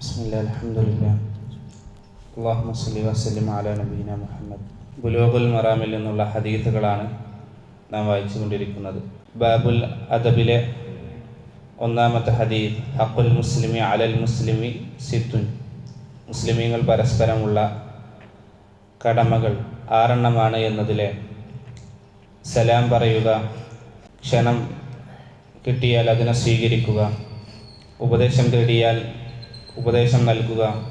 ബിസ്മില്ലാ മുഹമ്മദ്. മറാമിൽ നിന്നുള്ള ഹദീസുകളാണ് നാം വായിച്ചുകൊണ്ടിരിക്കുന്നത്. ബാബുൽ അദബിലെ ഒന്നാമത്തെ ഹദീദ് ഹക്കുൽ മുസ്ലിമി അലൽ മുസ്ലിമി സിത്തുൻ. മുസ്ലിമീങ്ങൾ പരസ്പരമുള്ള കടമകൾ ആറെണ്ണമാണ് എന്നതിലെ സലാം പറയുക ക്ഷണം കിട്ടിയാൽ അതിനെ സ്വീകരിക്കുക ഉപദേശം തേടിയാൽ ഉപദേശം നൽകുക.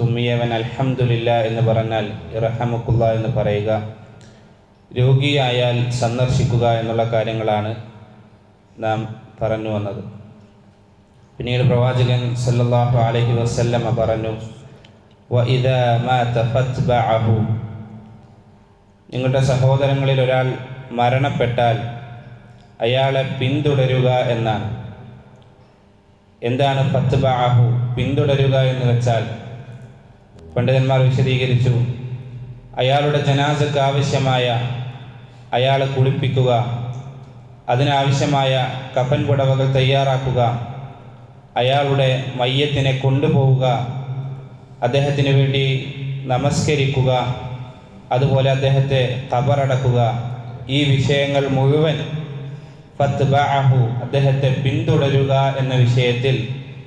തുമ്മിയവൻ അൽഹമുല്ല എന്ന് പറഞ്ഞാൽ ഇറഹമുക്കുള്ള എന്ന് പറയുക. രോഗിയായാൽ സന്ദർശിക്കുക എന്നുള്ള കാര്യങ്ങളാണ് നാം പറഞ്ഞു വന്നത്. പിന്നീട് പ്രവാചകൻ സല്ലാഹു അലഹി വസ്ല്ലമ പറഞ്ഞു നിങ്ങളുടെ സഹോദരങ്ങളിൽ ഒരാൾ മരണപ്പെട്ടാൽ അയാളെ പിന്തുടരുക എന്നാണ്. എന്താണ് ഫത്ത് ബാഹു പിന്തുടരുക എന്ന് വെച്ചാൽ പണ്ഡിതന്മാർ വിശദീകരിച്ചു അയാളുടെ ജനാസക്ക് ആവശ്യമായ അയാളെ കുളിപ്പിക്കുക അതിനാവശ്യമായ കഫൻ പുടവകൾ തയ്യാറാക്കുക അയാളുടെ മയ്യത്തിനെ കൊണ്ടുപോവുക അദ്ദേഹത്തിന് വേണ്ടി നമസ്കരിക്കുക അതുപോലെ അദ്ദേഹത്തെ ഖബറടക്കുക ഈ വിഷയങ്ങൾ മുഴുവൻ ഫത്ബഅഹു അദ്ദേഹത്തെ പിന്തുടരുക എന്ന വിഷയത്തിൽ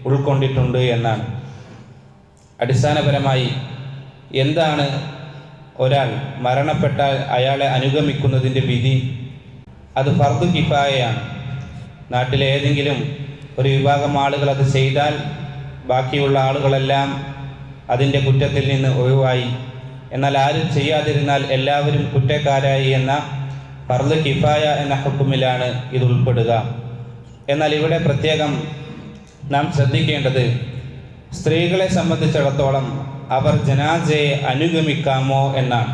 ഉൾക്കൊണ്ടിട്ടുണ്ട് എന്നാണ്. അടിസ്ഥാനപരമായി എന്താണ് ഒരാൾ മരണപ്പെട്ടാൽ അയാളെ അനുഗമിക്കുന്നതിന്റെ വിധി? അത് ഫർദ് കിഫായയാണ്. നാട്ടിലെ ഏതെങ്കിലും ഒരു വിഭാഗം ആളുകൾ അത് ചെയ്താൽ ബാക്കിയുള്ള ആളുകളെല്ലാം അതിന്റെ കുറ്റത്തിൽ നിന്ന് ഒഴിവായി. എന്നാൽ ആരും ചെയ്യാതിരുന്നാൽ എല്ലാവരും കുറ്റക്കാരായി എന്ന ഫർദ് കിഫായ എന്ന ഹുക്കുമിലാണ് ഇത് ഉൾപ്പെടുക. എന്നാൽ ഇവിടെ പ്രത്യേകം നാം ശ്രദ്ധിക്കേണ്ടത് സ്ത്രീകളെ സംബന്ധിച്ചിടത്തോളം അവർ ജനാസയെ അനുഗമിക്കാമോ എന്നാണ്.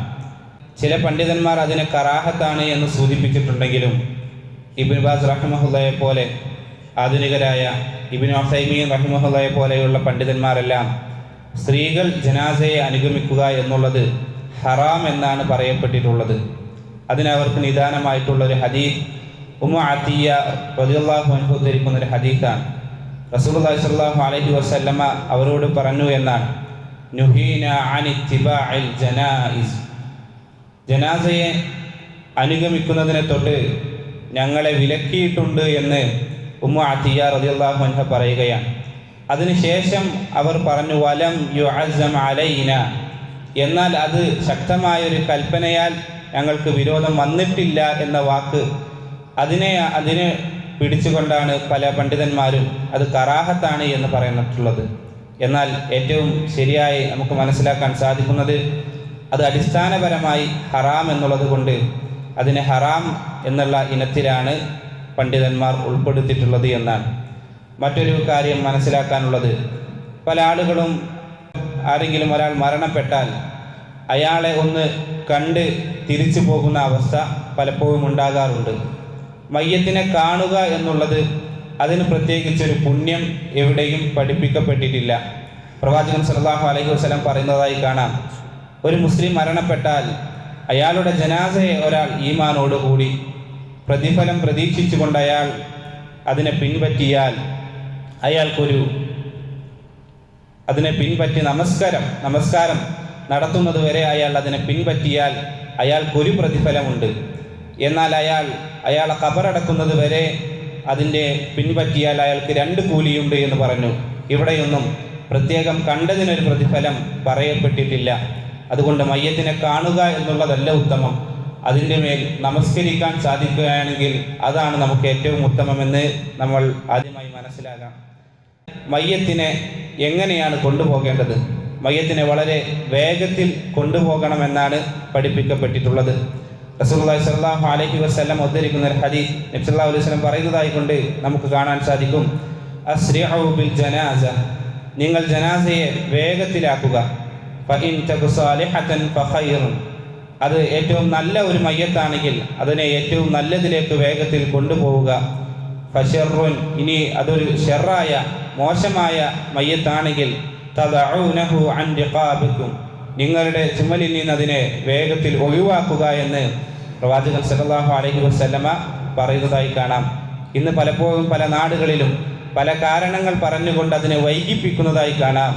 ചില പണ്ഡിതന്മാർ അതിന് കറാഹത്താണ് എന്ന് സൂചിപ്പിച്ചിട്ടുണ്ടെങ്കിലും ഇബിൻ ബാസ് റഹ്മഹുല്ലയെ പോലെ ആധുനികരായ ഇബിൻ ഒസൈമീൻ റഹ്മഹുല്ലയെ പോലെയുള്ള പണ്ഡിതന്മാരെല്ലാം സ്ത്രീകൾ ജനാസയെ അനുഗമിക്കുക എന്നുള്ളത് ഹറാം എന്നാണ് പറയപ്പെട്ടിട്ടുള്ളത്. അതിനവർക്ക് നിദാനമായിട്ടുള്ള ഒരു ഹദീഫ് ഉമ അത്തിയ റളിയല്ലാഹു അനുഭവത്തിരിക്കുന്ന ഒരു ഹദീഫാണ് റസൂലുള്ളാഹി സ്വല്ലല്ലാഹു അലൈഹി വസല്ലമ അവരോട് പറഞ്ഞു എന്നാണ്. ജനാസയെ അനുഗമിക്കുന്നതിനെ തൊട്ട് ഞങ്ങളെ വിലക്കിയിട്ടുണ്ട് എന്ന് ഉമ്മ അതിയ റളിയല്ലാഹു അൻഹ പറയുകയാണ്. അതിനുശേഷം അവർ പറഞ്ഞു വലം യു അസം അലൈന. എന്നാൽ അത് ശക്തമായൊരു കൽപ്പനയാൽ ഞങ്ങൾക്ക് വിരോധം വന്നിട്ടില്ല എന്ന വാക്ക് അതിനെ അതിനെ പിടിച്ചുകൊണ്ടാണ് പല പണ്ഡിതന്മാരും അത് കറാഹത്താണ് എന്ന് പറയുന്നിട്ടുള്ളത്. എന്നാൽ ഏറ്റവും ശരിയായി നമുക്ക് മനസ്സിലാക്കാൻ സാധിക്കുന്നത് അത് അടിസ്ഥാനപരമായി ഹറാം എന്നുള്ളത് കൊണ്ട് അതിനെ ഹറാം എന്നുള്ള ഇനത്തിലാണ് പണ്ഡിതന്മാർ ഉൾപ്പെടുത്തിയിട്ടുള്ളത് എന്നാണ്. മറ്റൊരു കാര്യം മനസ്സിലാക്കാനുള്ളത്. പല ആളുകളും ആരെങ്കിലും ഒരാൾ മരണപ്പെട്ടാൽ അയാളെ ഒന്ന് കണ്ട് തിരിച്ചു പോകുന്ന അവസ്ഥ പലപ്പോഴും ഉണ്ടാകാറുണ്ട്. മയ്യത്തിനെ കാണുക എന്നുള്ളത് അതിന് പ്രത്യേകിച്ചൊരു പുണ്യം എവിടെയും പഠിപ്പിക്കപ്പെട്ടിട്ടില്ല. പ്രവാചകൻ സല്ലല്ലാഹു അലൈഹി വസ്ലം പറയുന്നതായി കാണാം. ഒരു മുസ്ലിം മരണപ്പെട്ടാൽ അയാളുടെ ജനാസയെ ഒരാൾ ഈമാനോടുകൂടി പ്രതിഫലം പ്രതീക്ഷിച്ചുകൊണ്ട് അയാൾ അതിനെ പിൻപറ്റിയാൽ അയാൾക്കൊരു അതിനെ പിൻപറ്റി നമസ്കാരം നമസ്കാരം നടത്തുന്നത് വരെ അയാൾ അതിനെ പിൻപറ്റിയാൽ അയാൾക്കൊരു പ്രതിഫലമുണ്ട്. എന്നാൽ അയാൾ അയാളെ കബറടക്കുന്നത് വരെ അതിന്റെ പിൻപറ്റിയാൽ അയാൾക്ക് രണ്ട് കൂലിയുണ്ട് എന്ന് പറഞ്ഞു. ഇവിടെയൊന്നും പ്രത്യേകം കണ്ടതിനൊരു പ്രതിഫലം പറയപ്പെട്ടിട്ടില്ല. അതുകൊണ്ട് മയ്യത്തിനെ കാണുക എന്നുള്ളതല്ല ഉത്തമം. അതിന്റെ മേൽ നമസ്കരിക്കാൻ സാധിക്കുകയാണെങ്കിൽ അതാണ് നമുക്ക് ഏറ്റവും ഉത്തമമെന്ന് നമ്മൾ ആദ്യമായി മനസ്സിലാകാം മയ്യത്തിനെ എങ്ങനെയാണ് കൊണ്ടുപോകേണ്ടത്? മയ്യത്തിനെ വളരെ വേഗത്തിൽ കൊണ്ടുപോകണമെന്നാണ് പഠിപ്പിക്കപ്പെട്ടിട്ടുള്ളത്. റസൂലുള്ളാഹി സ്വല്ലല്ലാഹു അലൈഹി വസല്ലം ഉദ്ധരിക്കുന്ന ഒരു ഹദീസ് നബി അലൈഹി വസല്ലം പറയുന്നതായി കൊണ്ട് നമുക്ക് കാണാൻ സാധിക്കും. അസ്രിഉ ബിൽ ജനാസ. നിങ്ങൾ ജനാസയെ വേഗത്തിലാക്കുക. ഫഇൻ തകു സാലിഹതൻ ഫഖൈറുൻ അത് ഏറ്റവും നല്ല ഒരു മയ്യത്താണെങ്കിൽ അതിനെ ഏറ്റവും നല്ലതിലേക്ക് വേഗത്തിൽ കൊണ്ടുപോവുക. ഫഷെറുൻ ഇനി അതൊരു ഷെറായ മോശമായ മയ്യത്താണെങ്കിൽ തദഊനഹു അൻ റിഖാബിക്കും നിങ്ങളുടെ ചുമലിൽ നിന്ന് അതിനെ വേഗത്തിൽ ഒഴിവാക്കുക എന്ന് പ്രവാചകൻ സല്ലല്ലാഹു അലഹി വസ്ലമ പറയുന്നതായി കാണാം. ഇന്ന് പലപ്പോഴും പല നാടുകളിലും പല കാരണങ്ങൾ പറഞ്ഞുകൊണ്ട് അതിനെ വൈകിപ്പിക്കുന്നതായി കാണാം.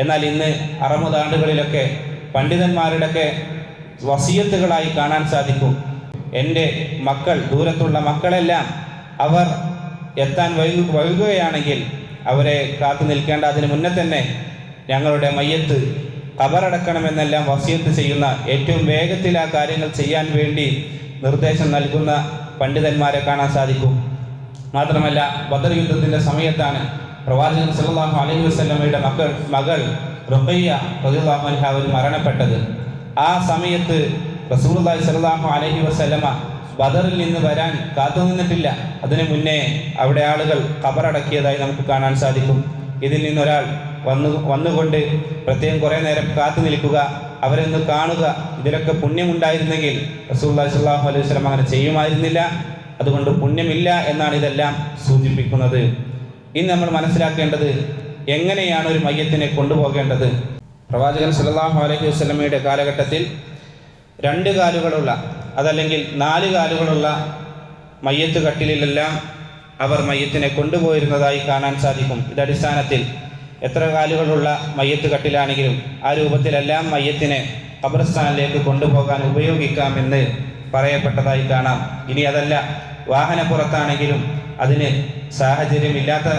എന്നാൽ ഇന്ന് അറുപതാണ്ടുകളിലൊക്കെ പണ്ഡിതന്മാരുടെയൊക്കെ വസീയത്തുകളായി കാണാൻ സാധിക്കും. എന്റെ മക്കൾ ദൂരത്തുള്ള മക്കളെല്ലാം അവർ എത്താൻ വൈകു വൈകുകയാണെങ്കിൽ അവരെ കാത്തു നിൽക്കേണ്ട അതിന് മുന്നേ തന്നെ ഞങ്ങളുടെ മയ്യത്ത് കബറടക്കണമെന്നെല്ലാം വസിയത്ത് ചെയ്യുന്ന ഏറ്റവും വേഗത്തിൽ ആ കാര്യങ്ങൾ ചെയ്യാൻ വേണ്ടി നിർദ്ദേശം നൽകുന്ന പണ്ഡിതന്മാരെ കാണാൻ സാധിക്കും. മാത്രമല്ല ബദർ യുദ്ധത്തിന്റെ സമയത്താണ് പ്രവാചകൻ സല്ലല്ലാഹു അലൈഹി വസ്ലമയുടെ മക്കൾ മകൾ റുബയ്യ അവർ മരണപ്പെട്ടത്. ആ സമയത്ത് റസൂലുള്ളാഹി സലാഹു അലൈഹി വസ്ലമ ബദറിൽ നിന്ന് വരാൻ കാത്തു നിന്നിട്ടില്ല. അതിനു മുന്നേ അവിടെ ആളുകൾ കബറടക്കിയതായി നമുക്ക് കാണാൻ സാധിക്കും. ഇതിൽ നിന്നൊരാൾ വന്നു വന്നുകൊണ്ട് പ്രത്യേകം കുറേ നേരം കാത്തു നിൽക്കുക അവരൊന്ന് കാണുക. ഇതിലൊക്കെ പുണ്യമുണ്ടായിരുന്നെങ്കിൽ റസൂലുള്ളാഹി സ്വല്ലല്ലാഹു അലൈഹി സ്വലം അങ്ങനെ ചെയ്യുമായിരുന്നില്ല. അതുകൊണ്ട് പുണ്യമില്ല എന്നാണ് ഇതെല്ലാം സൂചിപ്പിക്കുന്നത്. ഇനി നമ്മൾ മനസ്സിലാക്കേണ്ടത് എങ്ങനെയാണ് ഒരു മയ്യത്തിനെ കൊണ്ടുപോകേണ്ടത്? പ്രവാചകൻ സുല്ലാഹു അലൈഹി വസ്ലമയുടെ കാലഘട്ടത്തിൽ രണ്ട് കാലുകളുള്ള അതല്ലെങ്കിൽ നാല് കാലുകളുള്ള മയ്യത്ത് കട്ടിലിലെല്ലാം അവർ മയ്യത്തിനെ കൊണ്ടുപോയിരുന്നതായി കാണാൻ സാധിക്കും. ഇത് അടിസ്ഥാനത്തിൽ എത്ര കാലുകളുള്ള മയ്യത്ത് കട്ടിലാണെങ്കിലും ആ രൂപത്തിലെല്ലാം മയ്യത്തിനെ ഖബർസ്ഥാനിലേക്ക് കൊണ്ടുപോകാൻ ഉപയോഗിക്കാമെന്ന് പറയപ്പെട്ടതായി കാണാം. ഇനി അതല്ല വാഹനപ്പുറത്താണെങ്കിലും അതിന് സാഹചര്യമില്ലാത്ത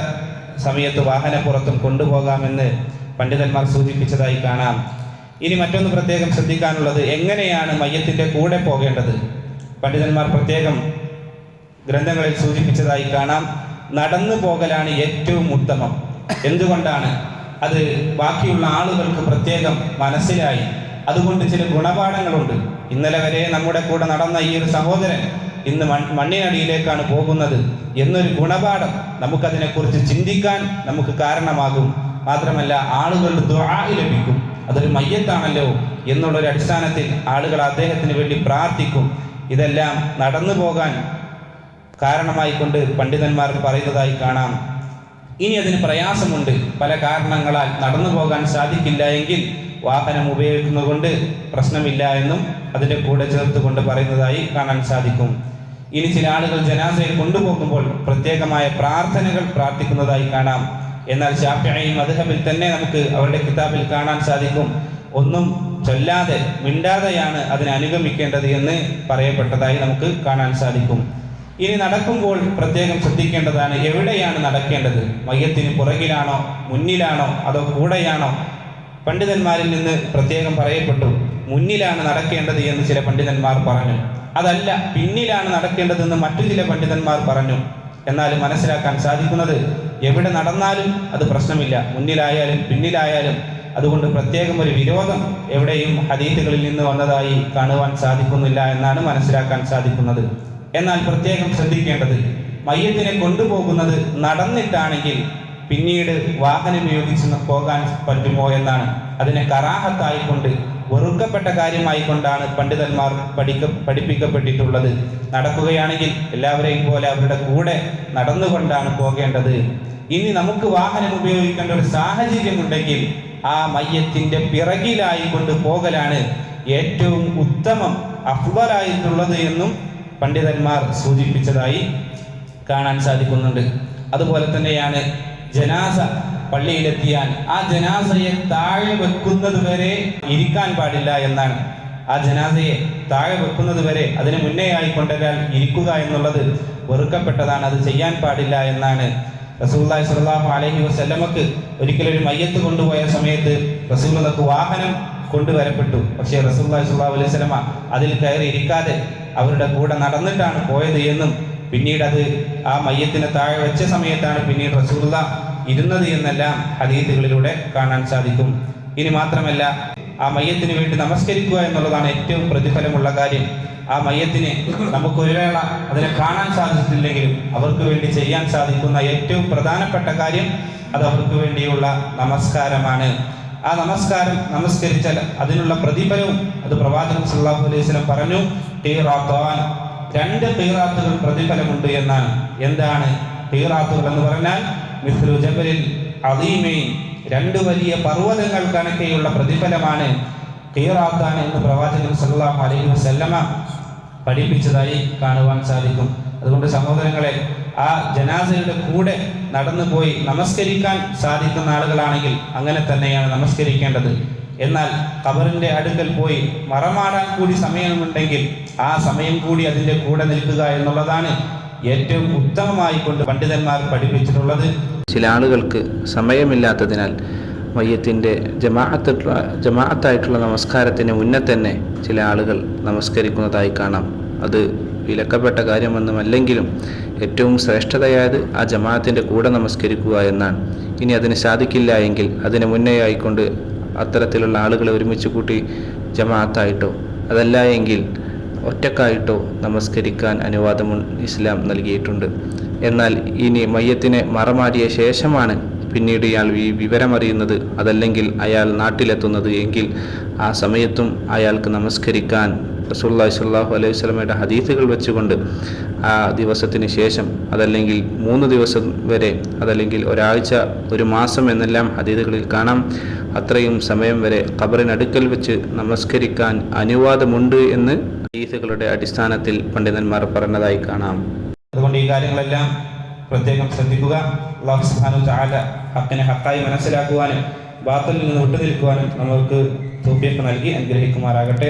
സമയത്ത് വാഹനപ്പുറത്തും കൊണ്ടുപോകാമെന്ന് പണ്ഡിതന്മാർ സൂചിപ്പിച്ചതായി കാണാം. ഇനി മറ്റൊന്ന് പ്രത്യേകം ശ്രദ്ധിക്കാനുള്ളത് എങ്ങനെയാണ് മയ്യത്തിന്റെ കൂടെ പോകേണ്ടത്? പണ്ഡിതന്മാർ പ്രത്യേകം ഗ്രന്ഥങ്ങളിൽ സൂചിപ്പിച്ചതായി കാണാം നടന്നു പോകലാണ് ഏറ്റവും ഉത്തമം. എന്തുകൊണ്ടാണ്? അത് ബാക്കിയുള്ള ആളുകൾക്ക് പ്രത്യേകം മനസ്സിലായി. അതുകൊണ്ട് ചില ഗുണപാഠങ്ങളുണ്ട്. ഇന്നലെ വരെ നമ്മുടെ കൂടെ നടന്ന ഈ ഒരു സഹോദരൻ ഇന്ന് മണ്ണിനടിയിലേക്കാണ് പോകുന്നത് എന്നൊരു ഗുണപാഠം നമുക്കതിനെക്കുറിച്ച് ചിന്തിക്കാൻ നമുക്ക് കാരണമാകും. മാത്രമല്ല ആളുകളുടെ ദുആ ലഭിക്കും. അതൊരു മയ്യത്താണല്ലോ എന്നുള്ളൊരു അടിസ്ഥാനത്തിൽ ആളുകൾ അദ്ദേഹത്തിന് വേണ്ടി പ്രാർത്ഥിക്കും. ഇതെല്ലാം നടന്നു പോകാൻ കാരണമായിക്കൊണ്ട് പണ്ഡിതന്മാർ പറയുന്നതായി കാണാം. ഇനി അതിന് പ്രയാസമുണ്ട്. പല കാരണങ്ങളാൽ നടന്നു പോകാൻ സാധിക്കില്ല എങ്കിൽ വാഹനം ഉപയോഗിക്കുന്നതുകൊണ്ട് പ്രശ്നമില്ല എന്നും അതിന്റെ കൂടെ ചേർത്തുകൊണ്ട് പറയുന്നതായി കാണാൻ സാധിക്കും. ഇനി ചില ആളുകൾ ജനാസയെ കൊണ്ടുപോകുമ്പോൾ പ്രത്യേകമായ പ്രാർത്ഥനകൾ പ്രാർത്ഥിക്കുന്നതായി കാണാം. എന്നാൽ ഷാഫിഈ അദ്ദേഹത്തിൽ തന്നെ നമുക്ക് അവരുടെ കിതാബിൽ കാണാൻ സാധിക്കും. ഒന്നും ചൊല്ലാതെ മിണ്ടാതെയാണ് അതിനെ അനുഗമിക്കേണ്ടത് എന്ന് പറയപ്പെട്ടതായി നമുക്ക് കാണാൻ സാധിക്കും. ഇനി നടക്കുമ്പോൾ പ്രത്യേകം ശ്രദ്ധിക്കേണ്ടതാണ് എവിടെയാണ് നടക്കേണ്ടത്? മയ്യത്തിന് പുറകിലാണോ? മുന്നിലാണോ? അതോ കൂടെയാണോ? പണ്ഡിതന്മാരിൽ നിന്ന് പ്രത്യേകം പറയപ്പെട്ടു. മുന്നിലാണ് നടക്കേണ്ടത് എന്ന് ചില പണ്ഡിതന്മാർ പറഞ്ഞു. അതല്ല പിന്നിലാണ് നടക്കേണ്ടതെന്ന് മറ്റു ചില പണ്ഡിതന്മാർ പറഞ്ഞു. എന്നാൽ മനസ്സിലാക്കാൻ സാധിക്കുന്നത് എവിടെ നടന്നാലും അത് പ്രശ്നമില്ല. മുന്നിലായാലും പിന്നിലായാലും. അതുകൊണ്ട് പ്രത്യേകം ഒരു വിരോധം എവിടെയും ഹദീത്തുകളിൽ നിന്ന് വന്നതായി കാണുവാൻ സാധിക്കുന്നില്ല എന്നാണ് മനസ്സിലാക്കാൻ സാധിക്കുന്നത്. എന്നാൽ പ്രത്യേകം ശ്രദ്ധിക്കേണ്ടത് മയ്യത്തിനെ കൊണ്ടുപോകുന്നത് നടന്നിട്ടാണെങ്കിൽ പിന്നീട് വാഹനം ഉപയോഗിച്ച് പോകാൻ പറ്റുമോ എന്നാണ്. അതിനെ കറാഹത്തായിക്കൊണ്ട് വെറുക്കപ്പെട്ട കാര്യമായി കൊണ്ടാണ് പണ്ഡിതന്മാർ പഠിക്ക പഠിപ്പിക്കപ്പെട്ടിട്ടുള്ളത്. നടക്കുകയാണെങ്കിൽ എല്ലാവരെയും പോലെ അവരുടെ കൂടെ നടന്നുകൊണ്ടാണ് പോകേണ്ടത്. ഇനി നമുക്ക് വാഹനം ഉപയോഗിക്കേണ്ട ഒരു സാഹചര്യം ഉണ്ടെങ്കിൽ ആ മയ്യത്തിന്റെ പിറകിലായി കൊണ്ട് പോകലാണ് ഏറ്റവും ഉത്തമം അഫ്വലായിട്ടുള്ളത് എന്നും പണ്ഡിതന്മാർ സൂചിപ്പിച്ചതായി കാണാൻ സാധിക്കുന്നുണ്ട്. അതുപോലെ തന്നെയാണ് ജനാസ പള്ളിയിലെത്തിയാൽ ആ ജനാസയെ താഴെ വെക്കുന്നത് വരെ ഇരിക്കാൻ പാടില്ല എന്നാണ്. ആ ജനാസയെ താഴെ വെക്കുന്നത് വരെ അതിന് മുന്നേ ആയിക്കൊണ്ടൊരാൾ ഇരിക്കുക എന്നുള്ളത് വെറുക്കപ്പെട്ടതാണ്. അത് ചെയ്യാൻ പാടില്ല എന്നാണ്. റസൂല്ലായി സ്വല്ലല്ലാഹു അലഹി വസല്ലമക്ക് ഒരിക്കലൊരു ഒരു മയ്യത്ത് കൊണ്ടുപോയ സമയത്ത് റസൂലക്ക് വാഹനം കൊണ്ടുവരപ്പെട്ടു. പക്ഷേ റസൂല്ലായി സ്വല്ലല്ലാഹു അലൈഹി സ്വലമ അതിൽ കയറി ഇരിക്കാതെ അവരുടെ കൂടെ നടന്നിട്ടാണ് പോയത് എന്നും പിന്നീട് അത് ആ മയ്യത്തിനെ താഴെ വെച്ച സമയത്താണ് പിന്നീട് റസൂലുള്ള ഇരുന്നത് എന്നെല്ലാം ഹദീത്തുകളിലൂടെ കാണാൻ സാധിക്കും. ഇനി മാത്രമല്ല ആ മയ്യത്തിന് വേണ്ടി നമസ്കരിക്കുക എന്നുള്ളതാണ് ഏറ്റവും പ്രതിഫലമുള്ള കാര്യം. ആ മയ്യത്തിനെ നമുക്ക് ഒരു വേള അതിനെ കാണാൻ സാധിച്ചിട്ടില്ലെങ്കിലും അവർക്ക് വേണ്ടി ചെയ്യാൻ സാധിക്കുന്ന ഏറ്റവും പ്രധാനപ്പെട്ട കാര്യം അത് അവർക്ക് വേണ്ടിയുള്ള നമസ്കാരമാണ്. ആ നമസ്കാരം നമസ്കരിച്ചാൽ അതിനുള്ള പ്രതിഫലവും അത് പ്രവാചകൻ സല്ലല്ലാഹു അലൈഹി വസല്ലം പറഞ്ഞു രണ്ട് തീറാത്തുകൾ പ്രതിഫലമുണ്ട് എന്നാണ്. എന്താണ് തീറാത്തുകൾ എന്ന് പറഞ്ഞാൽ? മിസ്ലു ജബലിൽ അദീമീൻ രണ്ട് വലിയ പർവതങ്ങൾ കണക്കെയുള്ള പ്രതിഫലമാണ് തീറാത്താൻ എന്ന് പ്രവാചകൻ സല്ലല്ലാഹു അലൈഹി വസല്ലമ പഠിപ്പിച്ചതായി കാണുവാൻ സാധിക്കും. അതുകൊണ്ട് സഹോദരങ്ങളെ ആ ജനാസയുടെ കൂടെ നടന്നു പോയി നമസ്കരിക്കാൻ സാധിക്കുന്ന ആളുകളാണെങ്കിൽ അങ്ങനെ തന്നെയാണ് നമസ്കരിക്കേണ്ടത്. എന്നാൽ കബറിന്റെ അടുക്കൽ പോയി മറമാടാൻ കൂടി സമയമുണ്ടെങ്കിൽ ആ സമയം കൂടി അതിന്റെ കൂടെ നിൽക്കുക എന്നുള്ളതാണ് ഏറ്റവും ഉത്തമമായി കൊണ്ട് പണ്ഡിതന്മാർ പഠിപ്പിച്ചിട്ടുള്ളത്. ചില ആളുകൾക്ക് സമയമില്ലാത്തതിനാൽ മയ്യത്തിന്റെ ജമാഅത്തുള്ള ജമാഅത്തായിട്ടുള്ള നമസ്കാരത്തിന് മുന്നേ തന്നെ ചില ആളുകൾ നമസ്കരിക്കുന്നതായി കാണാം. അത് വിലക്കപ്പെട്ട കാര്യമൊന്നുമല്ലെങ്കിലും ഏറ്റവും ശ്രേഷ്ഠതയായത് ആ ജമാഅത്തിന്റെ കൂടെ നമസ്കരിക്കുക എന്നാണ്. ഇനി അതിന് സാധിക്കില്ല എങ്കിൽ അതിന് മുന്നേ ആയിക്കൊണ്ട് അത്തരത്തിലുള്ള ആളുകളെ ഒരുമിച്ച് കൂട്ടി ജമാഅത്തായിട്ടോ അതല്ല എങ്കിൽ ഒറ്റക്കായിട്ടോ നമസ്കരിക്കാൻ അനുവാദം ഇസ്ലാം നൽകിയിട്ടുണ്ട്. എന്നാൽ ഇനി മയ്യത്തിനെ മറമാടിയ ശേഷമാണ് പിന്നീട് ഇയാൾ ഈ വിവരമറിയുന്നത്. അതല്ലെങ്കിൽ അയാൾ നാട്ടിലെത്തുന്നത് എങ്കിൽ ആ സമയത്തും അയാൾക്ക് നമസ്കരിക്കാൻ റസൂല്ലാഹി സ്വല്ലല്ലാഹു അലൈഹി സ്വലമയുടെ ഹദീസുകൾ വെച്ചുകൊണ്ട് ആ ദിവസത്തിന് ശേഷം അതല്ലെങ്കിൽ മൂന്ന് ദിവസം വരെ അതല്ലെങ്കിൽ ഒരാഴ്ച ഒരു മാസം എന്നെല്ലാം ഹദീസുകളിൽ കാണാം. അത്രയും സമയം വരെ ഖബറിനടുക്കൽ വെച്ച് നമസ്കരിക്കാൻ അനുവാദമുണ്ട് എന്ന് ഹദീസുകളുടെ അടിസ്ഥാനത്തിൽ പണ്ഡിതന്മാർ പറഞ്ഞതായി കാണാം. അതുകൊണ്ട് ഈ കാര്യങ്ങളെല്ലാം പ്രത്യേകം ശ്രദ്ധിക്കുക. ഹക്കിനെ ഹക്കായി മനസ്സിലാക്കുവാനും ബാത്തലിൽ നിന്ന് വിട്ടുനിൽക്കുവാനും നമുക്ക് തൂപ്പിയൊക്കെ നൽകി അനുഗ്രഹിക്കുമാറാകട്ടെ.